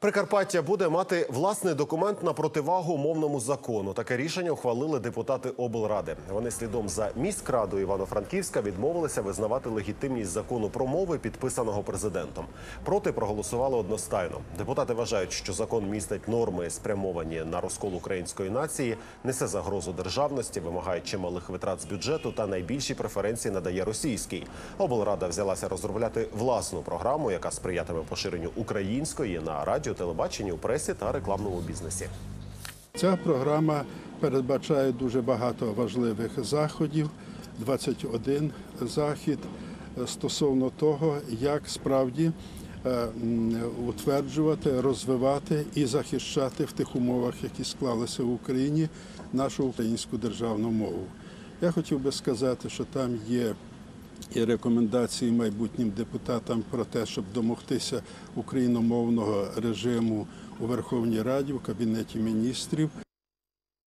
Прикарпаття буде мати власний документ на противагу мовному закону. Таке рішення ухвалили депутати облради. Вони слідом за міськрадою Івано-Франківська відмовилися визнавати легітимність закону про мови, підписаного президентом. Проти проголосували одностайно. Депутати вважають, що закон містить норми, спрямовані на розкол української нації, несе загрозу державності, вимагає чималих витрат з бюджету та найбільші преференції надає російській. Облрада взялася розробляти власну програму, яка сприятиме поширенню української на радіо, телебаченні, у пресі та рекламному бізнесі. Ця програма передбачає дуже багато важливих заходів. 21 захід стосовно того, як справді е, утверджувати, розвивати і захищати в тих умовах, які склалися в Україні, нашу українську державну мову. Я хотів би сказати, що там є і рекомендації майбутнім депутатам про те, щоб домогтися україномовного режиму у Верховній Раді, в Кабінеті міністрів.